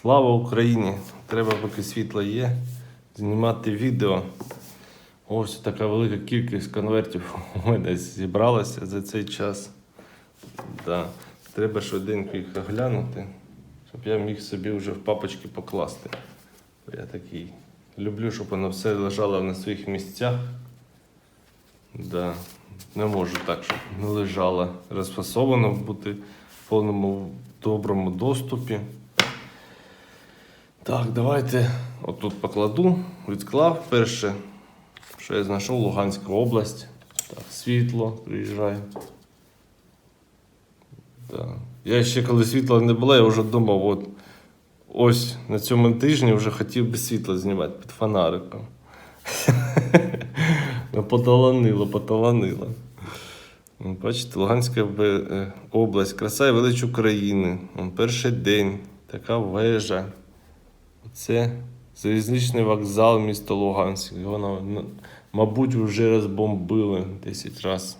Слава Україні! Треба, поки світло є, знімати відео. Ось така велика кількість конвертів у мене зібралася за цей час. Да. Треба швиденько їх оглянути, щоб я міг собі вже в папочки покласти. Я такий люблю, щоб воно все лежало на своїх місцях. Да. Не можу так, щоб не лежало розфасовано, бути в повному доброму доступі. Так, давайте отут покладу, відклав. Перше, що я знайшов Луганська область. Так, світло приїжджає. Да. Я ще коли світла не було, я вже думав, от ось на цьому тижні вже хотів би світло знімати під фонариком. Ну, поталанило, поталанило. Ну, Бачите, Луганська е, область, краса і велич України. Перший день, така вежа. Це залізничний вокзал міста Луганськ. Його, на- мабуть, вже розбомбили 10 разів.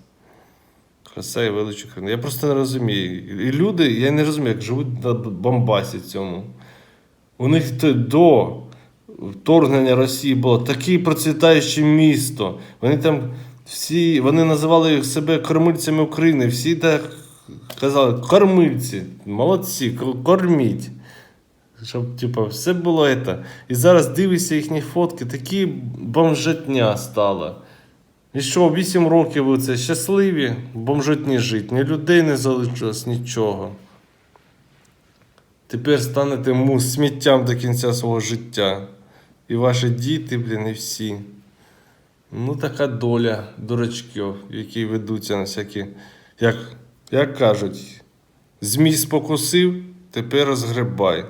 Краса і велич України. Я просто не розумію. І люди, я не розумію, як живуть на Бомбасі цьому. У них до вторгнення Росії було таке процвітаюче місто. Вони там всі, вони називали себе кормильцями України. Всі так казали, кормильці, молодці, корміть. Щоб, типу, все було це. І зараз дивишся їхні фотки, такі бомжетня стала. І що, 8 років ви це щасливі, бомжетні жити, ні людей не залишилось, нічого. Тепер станете му сміттям до кінця свого життя. І ваші діти, блін, і всі. Ну, така доля дурачків, які ведуться на всякі, як, як кажуть, змій спокусив, тепер розгребай.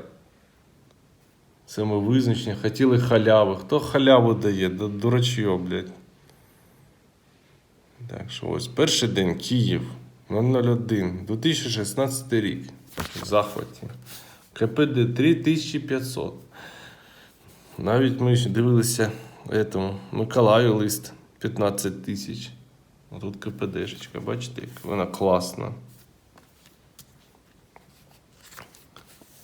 Це ми визначення. Хотіли халяви. Хто халяву дає? Ду- Дурачьо, блядь. Так що ось перший день Київ 001, 2016 рік. В захваті. КПД 3500. Навіть ми дивилися этому, Миколаю лист 15 тисяч. Тут КПДшечка, бачите, як вона класна.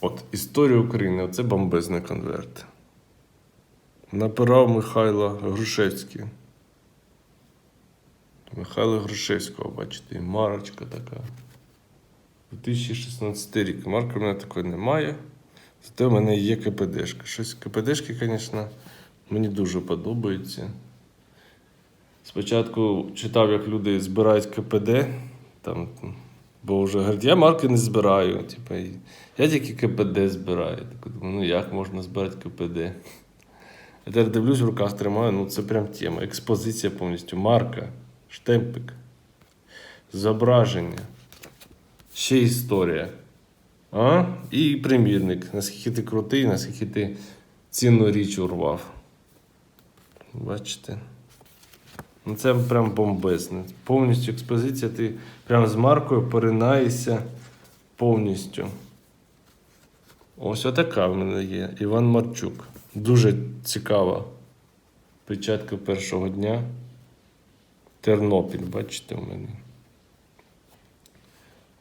От історія України, оце бомбезний конверт. Напирав Михайло Грушевський. Михайло Грушевського, бачите, марочка така. 2016 рік. Марки в мене такої немає. Зате в мене є КПДшка. Щось КПДшки, звісно, мені дуже подобаються. Спочатку читав, як люди збирають КПД, там, бо вже говорять, я марки не збираю. Типу, я тільки КПД збираю. Так, ну як можна збирати КПД? Я тепер дивлюсь, в руках тримаю, ну це прям тема. Експозиція повністю, марка, штемпик, зображення, ще історія. А? І примірник. Наскільки ти крутий, наскільки ти цінну річ урвав. Бачите? Ну це прям бомбезне. Повністю експозиція, ти прям з маркою поринаєшся повністю. Ось отака в мене є. Іван Марчук. Дуже цікава. Печатка першого дня. Тернопіль, бачите, в мене.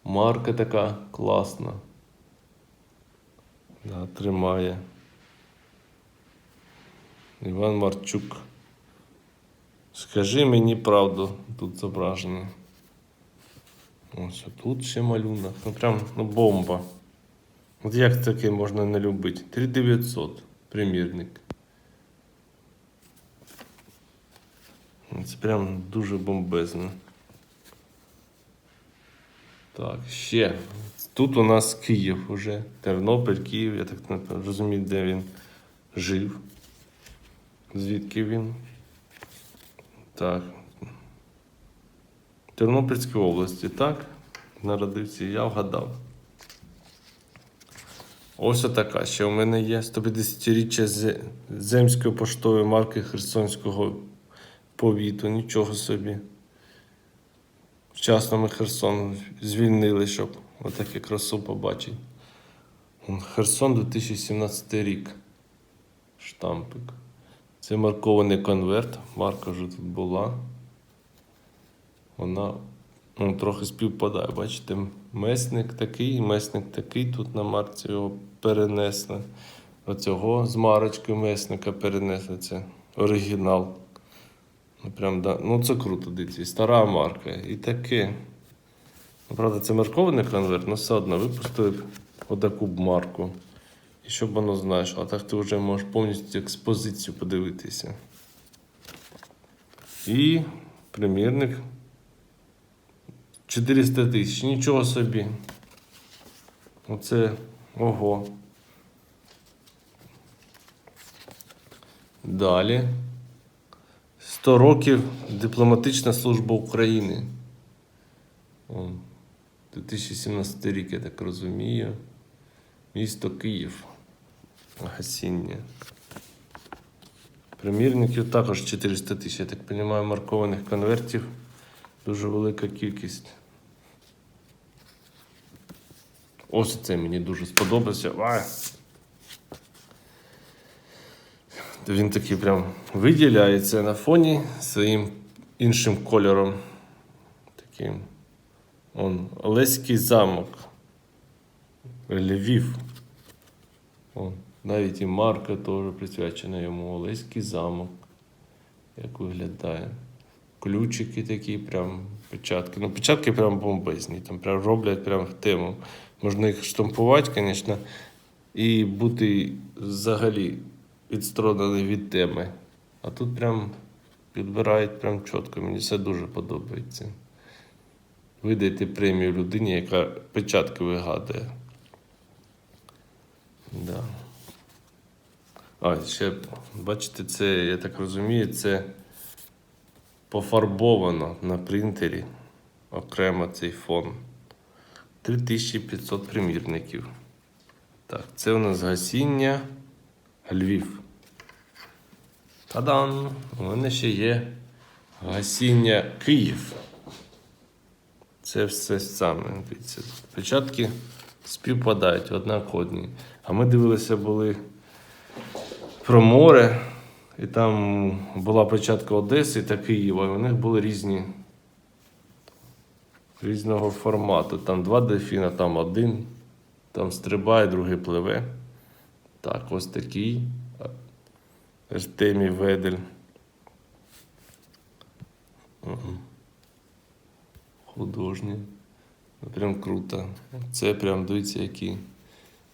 Марка така класна. Да, тримає. Іван Марчук. Скажи мені правду, тут зображено. Ось тут ще малюнок. Ну прям ну, бомба. От як таке можна не любити? 3900 примірник. Це прям дуже бомбезно. Так, ще. Тут у нас Київ уже. Тернопіль, Київ, я так розумію, де він жив. Звідки він? Так. Тернопільській області, так? Народився, я вгадав. Ось така. Ще у мене є 150-річчя земської поштової марки Херсонського повіту. Нічого собі. Вчасно ми Херсон звільнили, щоб отаку красу побачити. Херсон 2017 рік. Штампик. Це маркований конверт. Марка вже тут була. Вона ну, трохи співпадає, бачите, месник такий, месник такий. Тут на марці його перенесли. Оцього з марочки месника перенесли. Це оригінал. Ну, прям, да. ну це круто, дивіться. Стара марка. І таке. Ну, правда, це маркований конверт, але все одно випустили отаку марку. І щоб воно знаєш, а так ти вже можеш повністю експозицію подивитися. І примірник 400 тисяч, нічого собі. Оце ого. Далі. 100 років дипломатична служба України. 2017 рік, я так розумію. Місто Київ. Гасіння. Примірників також 400 тисяч. Я так розумію, маркованих конвертів. Дуже велика кількість. Ось це мені дуже сподобався. Ай! Він такий прям виділяється на фоні своїм іншим кольором. Таким. Он Олеський замок. Львів. Он, навіть і марка теж присвячена йому. Олеський замок. Як виглядає. Ключики такі, прям печатки. Ну, печатки прям бомбезні. Там прям роблять прям в тему. Можна їх штампувати, звісно, і бути взагалі відсторонений від теми. А тут прям підбирають прям чітко. Мені все дуже подобається. Видайте премію людині, яка печатки вигадує. Да. А, ще, бачите, це, я так розумію, це пофарбовано на принтері окремо цей фон. 3500 примірників. Так, це у нас гасіння Львів. Та-дан! У мене ще є гасіння Київ. Це все саме. Дивіться, Печатки співпадають однакові. А ми дивилися були про море, і там була печатка Одеси та Києва, і у них були різні різного формату. Там два дельфіна, там один, там стрибає, другий пливе. Так, ось такий. Артемій Ведель. Мгм. Художній. Прям круто. Це прям дивіться, які,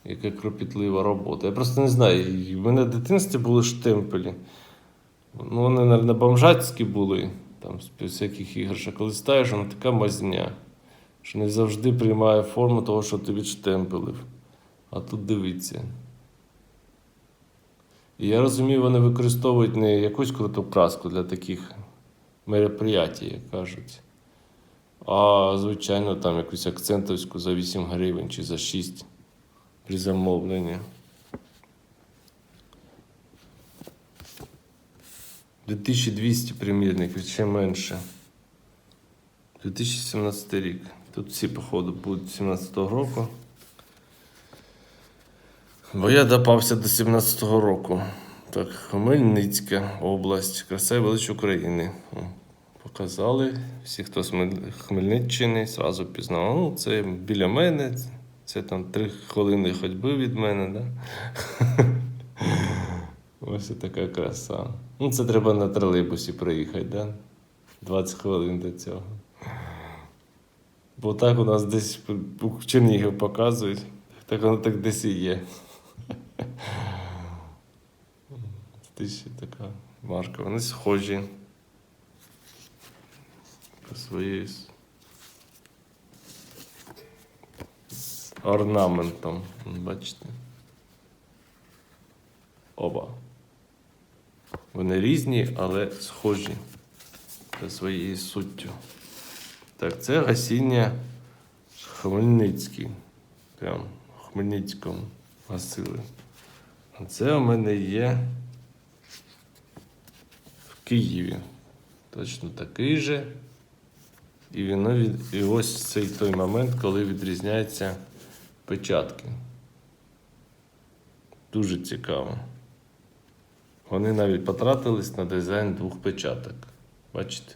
яка кропітлива робота. Я просто не знаю. В мене в дитинстві були штемпелі. Ну, вони на бомжацькі були, там з всяких іграшок. Коли ставиш, вона така мазня, що не завжди приймає форму того, що ти відштемпелив. А тут дивіться. І я розумію, вони використовують не якусь круту краску для таких мероприятій, як кажуть. А, звичайно, там якусь акцентовську за 8 гривень чи за 6 при замовленні. – 2200 примірників, ще менше. 2017 рік. Тут всі, походу, будуть 17-го року. Бо я допався до 17-го року. Так, Хмельницька область, краса і велич України. Показали. Всі, хто з Хмельниччини, зразу пізнав. Ну, це біля мене, це там три хвилини ходьби від мене, да? Ось така краса. Ну, це треба на тролейбусі проїхати, да? 20 хвилин до цього. Бо так у нас десь в Чернігів показують, так воно так десь і є. Ти ще така марка. Вони схожі. По своїй орнаментом. Бачите? Оба. Вони різні, але схожі за своєю суттю. Так, це гасіння Хмельницький. Прям в Хмельницькому гасили. А це у мене є в Києві. Точно такий же. І, від... і ось цей той момент, коли відрізняються печатки. Дуже цікаво. Вони навіть потратились на дизайн двох печаток. Бачите?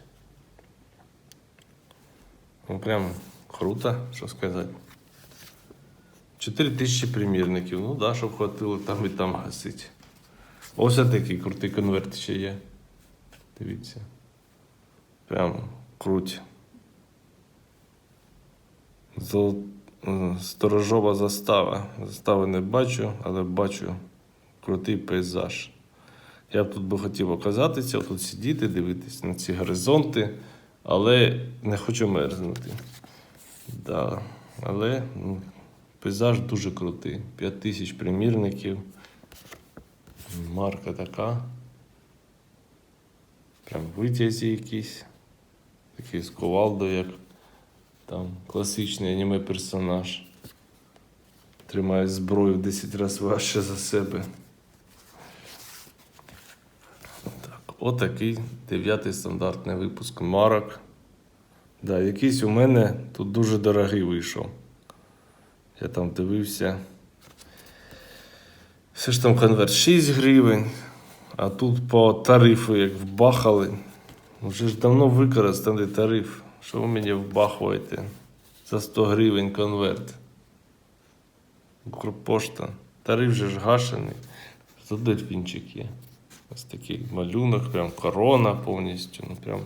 Ну, прям Круто, що сказати. 4 тисячі примірників. Ну да, щоб хватило там і там гасити. Ось такий крутий конверт ще є. Дивіться. Прям круть. Зол... е, Сторожова застава. Застави не бачу, але бачу крутий пейзаж. Я б тут би хотів оказатися, тут сидіти, дивитися на ці горизонти, але не хочу мерзнути. Да. Але ну, пейзаж дуже крутий. 5 тисяч примірників. Марка така. Прям витязі якісь. Такий з ковалдою, як там класичний аніме персонаж. Тримає зброю в 10 разів важче за себе. Так, отакий дев'ятий стандартний випуск марок. Да, якийсь у мене тут дуже дорогий вийшов. Я там дивився. Все ж там конверт 6 гривень, а тут по тарифу як вбахали. Вже ж давно використаний тариф. Що ви мені вбахуєте? За 100 гривень конверт. Укрпошта. Тариф же ж гашений. Тут дельфінчик є. Ось такий малюнок, прям корона повністю. Ну прям.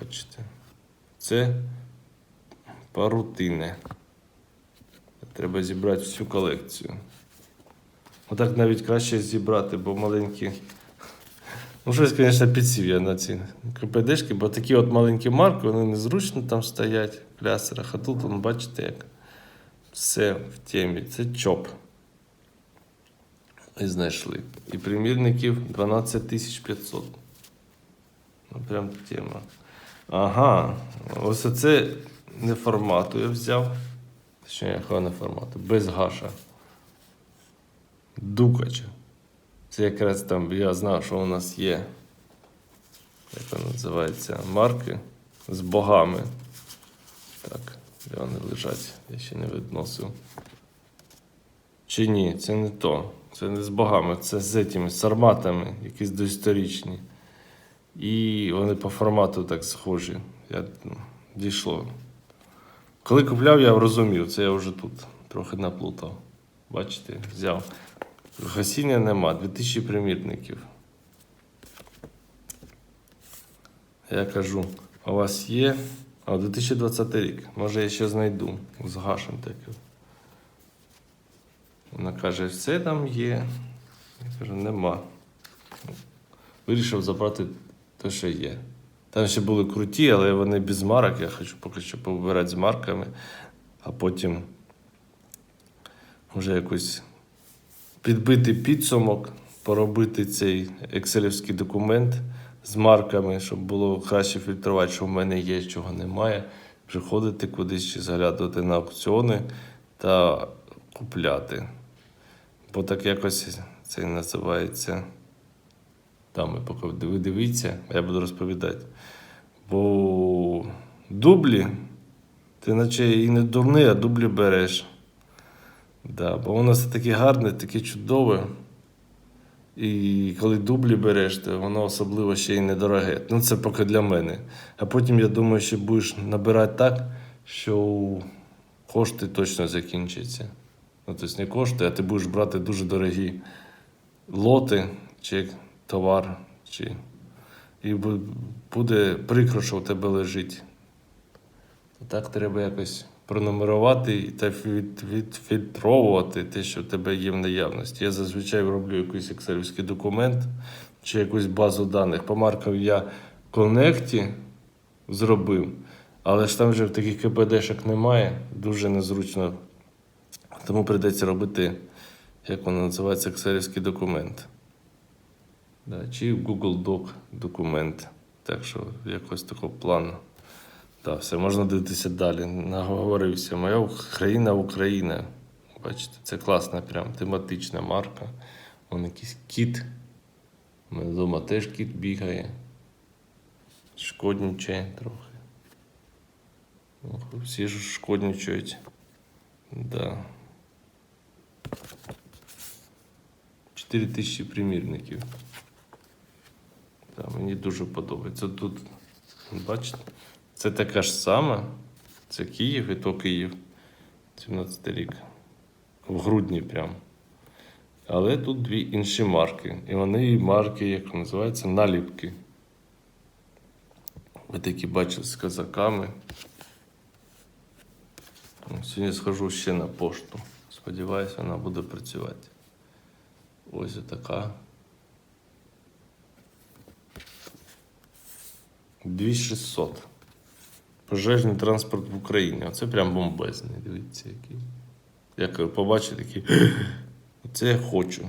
Бачите. Це парутини. Треба зібрати всю колекцію. Отак навіть краще зібрати, бо маленькі. Ну, щось, звісно, підсів я на ці КПДшки, бо такі от маленькі марки, вони незручно там стоять в плясерах, а тут, вон, бачите, як все в темі. Це чоп. І знайшли. І примірників 12 500. Ну, прям тема. Ага, ось це не формату я взяв. Точніше, якого не формату, без гаша. Дукача. Це якраз там я знав, що у нас є. Як вона називається? Марки з богами. Так, де вони лежать? Я ще не відносив. Чи ні, це не то. Це не з богами, це з цими сарматами, якісь доісторичні. І вони по формату так схожі. Я ну, дійшло. Коли купляв, я розумів, це я вже тут трохи наплутав. Бачите, взяв. Гасіння нема, 2000 примірників. Я кажу, у вас є? А 2020 рік. Може я ще знайду з гашем таким. Вона каже, все там є. Я кажу, нема. Вирішив забрати те, що є. Там ще були круті, але вони без марок. Я хочу поки що повибирати з марками, а потім вже якось підбити підсумок, поробити цей екселівський документ з марками, щоб було краще фільтрувати, що в мене є, чого немає. Приходити кудись чи заглядати на аукціони та купляти. Бо так якось це називається. Там поки ви дивіться, я буду розповідати. Бо дублі, ти наче і не дурний, а дублі береш. Да, бо воно все таке гарне, таке чудове. І коли дублі береш, то воно особливо ще й недороге. Ну, це поки для мене. А потім, я думаю, що будеш набирати так, що кошти точно закінчаться. Ну, тобто не кошти, а ти будеш брати дуже дорогі лоти чи товар. Чи... І буде прикро, що в тебе лежить. Так треба якось пронумерувати та відфільтровувати те, що в тебе є в наявності. Я зазвичай роблю якийсь екселівський документ чи якусь базу даних. По маркам я в коннекті зробив, але ж там вже в таких КПДшок немає, дуже незручно. Тому прийдеться робити, як воно називається, екселівський документ. Да, чи Google Doc документ. Так що якось такого плану. Так, все, можна дивитися далі. Наговорився. Моя країна Україна. Бачите, це класна, прям тематична марка. Вон якийсь кіт. У мене вдома теж кіт бігає. Шкоднічає трохи. Ох, всі ж шкоднічають. Да. 4 тисячі примірників. Да, мені дуже подобається. Тут, бачите, це така ж сама, Це Київ і то Київ. 17 рік. В грудні прям. Але тут дві інші марки. І вони марки, як називаються, наліпки. Ви такі бачили з казаками. Сьогодні схожу ще на пошту. Сподіваюся, вона буде працювати. Ось така. 2600. Пожежний транспорт в Україні. Оце прям бомбезний. Дивіться, який. Як побачите, такий. Це я хочу.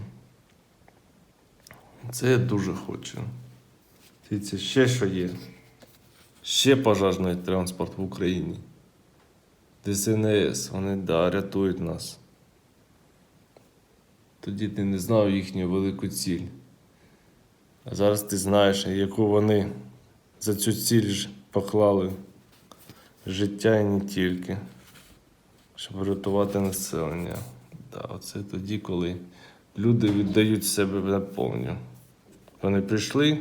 Це я дуже хочу. Дивіться, ще що є. Ще пожежний транспорт в Україні. ДСНС, вони да, рятують нас. Тоді ти не знав їхню велику ціль. А зараз ти знаєш, яку вони за цю ціль ж поклали життя і не тільки, щоб врятувати населення. Да, оце тоді, коли люди віддають себе наповню. Вони прийшли,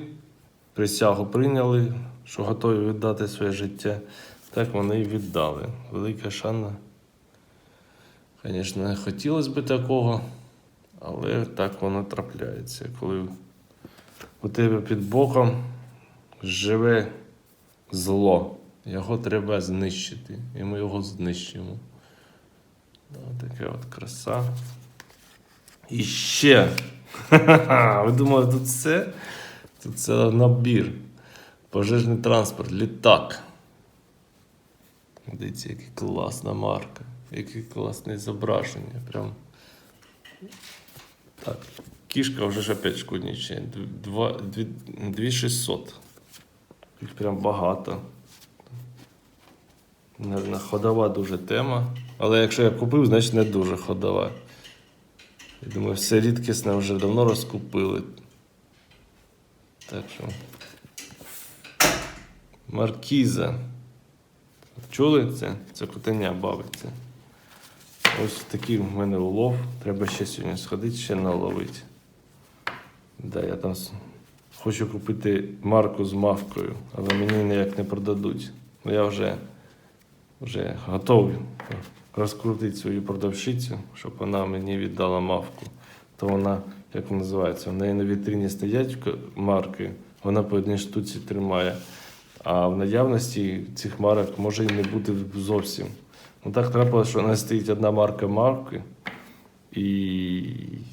присягу прийняли, що готові віддати своє життя. Так вони і віддали. Велика шана. Звісно, не хотілося б такого, але так воно трапляється. Коли у тебе під боком живе зло, його треба знищити. І ми його знищимо. Така от краса. І ще. Ви думали, тут все? Тут це набір. Пожежний транспорт, літак. Дивіться, яка класна марка, яке класне зображення. Прям. Так. Кішка вже ж опять шкоднічає. 2600. Прям багато. Наверно, ходова дуже тема. Але якщо я купив, значить не дуже ходова. Я думаю, все рідкісне вже давно розкупили. Так що. Маркіза. Чули це? Це котеня бавиться. Ось такий в мене улов. Треба ще сьогодні сходити, ще наловити. Да, я там хочу купити марку з мавкою, але мені ніяк не продадуть. Ну я вже, вже готовий розкрутити свою продавщицю, щоб вона мені віддала мавку. То вона, як вона називається, в неї на вітрині стоять марки, вона по одній штуці тримає. А в наявності цих марок може і не бути зовсім. Ну так трапилося, що у нас стоїть одна марка марки, і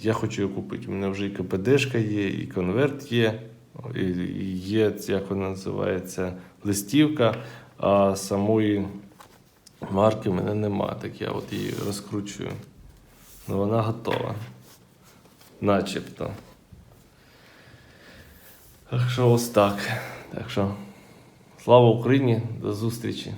я хочу її купити. У мене вже і КПДшка є, і конверт є, і є, як вона називається, листівка, а самої марки в мене нема. Так я от її розкручую. Ну вона готова. Начебто. Так що ось так. Так що. Слава Україні, до зустрічі!